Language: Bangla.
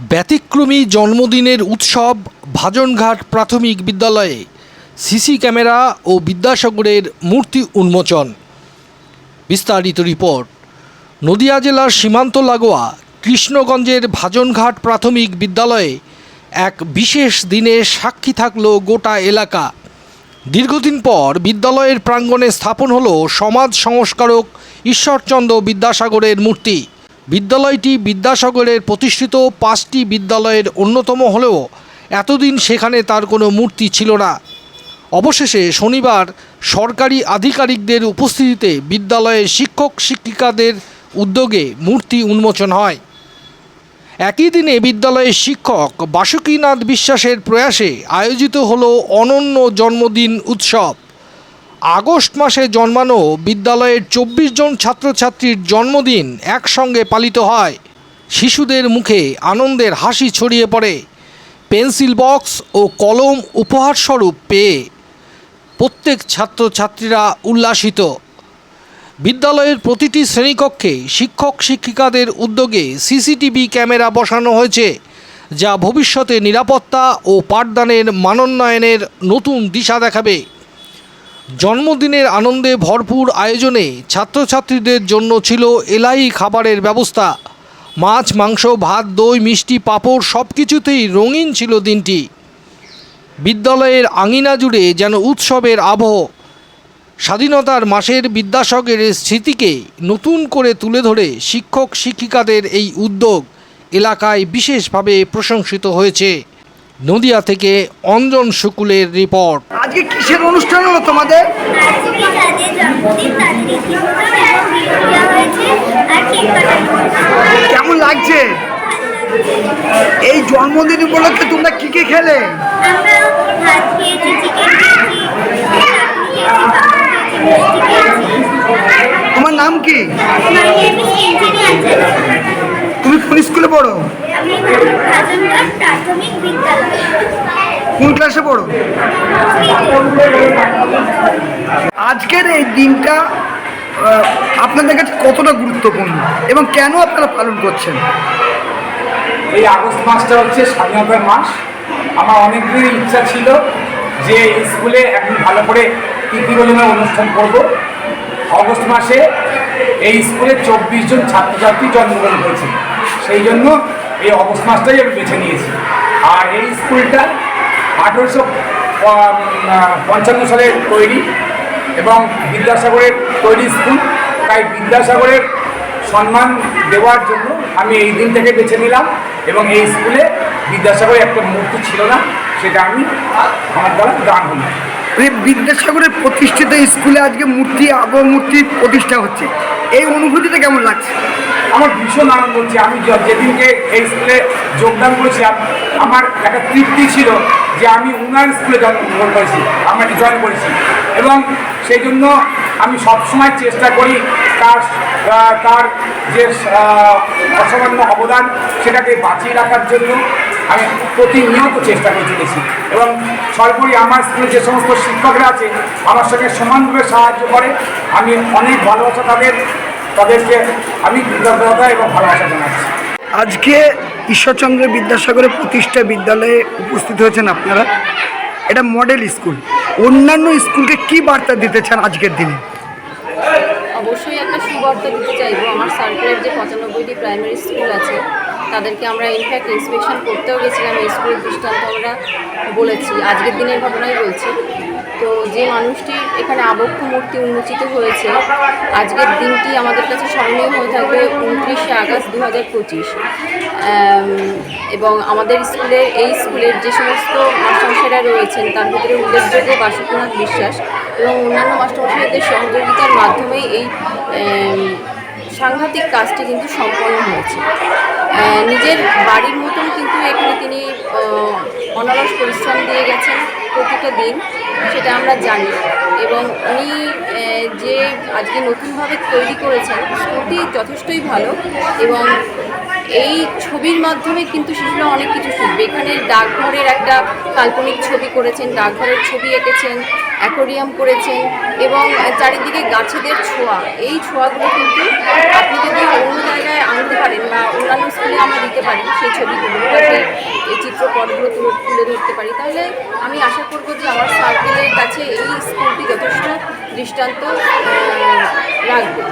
ব্যতিক্রমী জন্মদিনের উৎসব ভাজনঘাট প্রাথমিক বিদ্যালয়ে। সিসি ক্যামেরা ও বিদ্যাসাগরের মূর্তি উন্মোচন। বিস্তারিত রিপোর্ট। নদিয়া জেলার সীমান্ত লাগোয়া কৃষ্ণগঞ্জের ভাজনঘাট প্রাথমিক বিদ্যালয়ে এক বিশেষ দিনে সাক্ষী থাকল গোটা এলাকা। দীর্ঘদিন পর বিদ্যালয়ের প্রাঙ্গণে স্থাপন হলো সমাজ সংস্কারক ঈশ্বরচন্দ্র বিদ্যাসাগরের মূর্তি। বিদ্যালয়টি বিদ্যাসাগরের প্রতিষ্ঠিত পাঁচটি বিদ্যালয়ের অন্যতম হলেও এতদিন সেখানে তার কোনো মূর্তি ছিল না। অবশেষে শনিবার সরকারি আধিকারিকদের উপস্থিতিতে বিদ্যালয়ের শিক্ষক শিক্ষিকাদের উদ্যোগে মূর্তি উন্মোচন হয়। একই দিনে বিদ্যালয়ের শিক্ষক বাসুকীনাথ বিশ্বাসের প্রয়াসে আয়োজিত হলো অনন্য জন্মদিন উৎসব। আগস্ট মাসে জন্মানো বিদ্যালয়ের চব্বিশ জন ছাত্রছাত্রীর জন্মদিন একসঙ্গে পালিত হয়। শিশুদের মুখে আনন্দের হাসি ছড়িয়ে পড়ে। পেন্সিল বক্স ও কলম উপহারস্বরূপ পেয়ে প্রত্যেক ছাত্রছাত্রীরা উল্লাসিত। বিদ্যালয়ের প্রতিটি শ্রেণীকক্ষে শিক্ষক শিক্ষিকাদের উদ্যোগে সিসিটিভি ক্যামেরা বসানো হয়েছে, যা ভবিষ্যতে নিরাপত্তা ও পাঠদানের মানোন্নয়নের নতুন দিশা দেখাবে। জন্মদিনের আনন্দে ভরপুর আয়োজনে ছাত্রছাত্রীদের জন্য ছিল এলাই খাবারের ব্যবস্থা। মাছ, মাংস, ভাত, দই, মিষ্টি, পাঁপড় সব কিছুতেই রঙিন ছিল দিনটি। বিদ্যালয়ের আঙিনা জুড়ে যেন উৎসবের আবহ। স্বাধীনতার মাসের বিদ্যাসাগরের স্মৃতিকে নতুন করে তুলে ধরে শিক্ষক শিক্ষিকাদের এই উদ্যোগ এলাকায় বিশেষভাবে প্রশংসিত হয়েছে। নদিয়া থেকে অঞ্জন শুকুলের রিপোর্ট। আজকে কিসের অনুষ্ঠান হলো তোমাদের। কেমন লাগছে? এই জন্মদিন উপলক্ষে তোমরা কি কি খেলে? তোমার নাম কি? তুমি কোন স্কুলে পড়ো আমি রাজনগর প্রাথমিক বিদ্যালয় কোন ক্লাসে পড়ো? আজকের এই দিনটা আপনাদের কাছে কতটা গুরুত্বপূর্ণ এবং কেন আপনারা পালন করছেন? এই আগস্ট মাসটা হচ্ছে স্বাধীনতার মাস। আমার অনেক দিনের ইচ্ছা ছিল যে স্কুলে এখন ভালো করে তৃতীয় অনুষ্ঠান করব। অগস্ট মাসে এই স্কুলে চব্বিশ জন ছাত্রছাত্রী জন্মগ্রহণ করেছে। সেই জন্য এই অগস্ট মাসটাই আমি বেছে নিয়েছি। আর এই স্কুলটা আঠেরোশো পঞ্চান্ন সালে তৈরি এবং বিদ্যাসাগরের তৈরি স্কুল। তাই বিদ্যাসাগরের সম্মান দেওয়ার জন্য আমি এই দিন থেকে বেছে নিলাম এবং এই স্কুলে বিদ্যাসাগরের একটা মূর্তি ছিল না সেটা আমি আমার দ্বারা দান হলো। মানে বিদ্যাসাগরের প্রতিষ্ঠিত স্কুলে আজকে মূর্তি মূর্তি প্রতিষ্ঠা হচ্ছে। এই অনুভূতিটা কেমন লাগছে? আমার ভীষণ আনন্দ হচ্ছে। আমি যেদিনকে এই স্কুলে যোগদান করেছিলাম আমার একটা তৃপ্তি ছিল যে আমি উন্নয়ন স্কুলে জন্মগ্রহণ করেছি, আমরা জয়েন করেছি। এবং সেই জন্য আমি সবসময় চেষ্টা করি তার তার যে অসামান্য অবদান সেটাকে বাঁচিয়ে রাখার জন্য আমি প্রতিনিয়ত চেষ্টা করে চলেছি। এবং সর্বোপরি আমার স্কুলে যে সমস্ত শিক্ষকরা আছে, আমার সঙ্গে সমানভাবে সাহায্য করে। আমি অনেক ভালোবাসা তাদের, তাদেরকে আমি কৃতজ্ঞতা এবং ভালোবাসা জানাচ্ছি। আজকে ঈশ্বরচন্দ্র বিদ্যাসাগরের প্রতিষ্ঠা বিদ্যালয়ে উপস্থিত হয়েছেন আপনারা। এটা মডেল স্কুল। অন্যান্য স্কুলকে কি বার্তা দিতে চান আজকের দিনে? অবশ্যই একটা সুবার্তা দিতে চাইব। আমার সার্কেলের যে পঁচানব্বইটি প্রাইমারি স্কুল আছে তাদেরকে আমরা ইনফ্যাক্ট ইন্সপেকশন করতেও গেছিলাম। এই স্কুলের দৃষ্টান্ত আমরা বলেছি, আজকের দিনের ঘটনাই বলছি। তো যে মানুষটি এখানে আবক্ষ মূর্তি উন্মোচিত হয়েছে, আজকের দিনটি আমাদের কাছে স্মরণীয় হয়ে থাকবে উনত্রিশে আগস্ট দু হাজার পঁচিশ এবং আমাদের স্কুলের এই স্কুলের যে সমস্ত মাস্টারমশাইরা রয়েছেন, তার ভিতরে উল্লেখযোগ্য বাসুকনাথ বিশ্বাস এবং অন্যান্য মাস্টারমশাইদের সহযোগিতার মাধ্যমেই এই সাংঘাতিক কাজটি কিন্তু সম্পন্ন হয়েছে। নিজের বাড়ির মতন কিন্তু এখানে তিনি অনারস পরিশ্রম দিয়ে গেছেন প্রতিটা দিন, সেটা আমরা জানি। এবং উনি যে আজকে নতুনভাবে তৈরি করেছেন সত্যি যথেষ্টই ভালো। এবং এই ছবির মাধ্যমে কিন্তু শিশুরা অনেক কিছু শিখবে। এখানে ডাকঘরের একটা কাল্পনিক ছবি করেছেন, ডাকঘরের ছবি এঁকেছেন, অ্যাকোরিয়াম করেছেন এবং চারিদিকে গাছেদের ছোঁয়া। এই ছোঁয়াগুলো কিন্তু আপনি যদি অন্য জায়গায় আনতে পারেন বা অন্যান্য স্কুলে আমরা দিতে পারি সেই ছবিগুলো এই চিত্রপটগুলো তুলে তুলে ধরতে পারি। তাহলে আমি আশা করব যে আমার সার্কেলের কাছে এই স্কুলটি যথেষ্ট দৃষ্টান্ত রাখবে।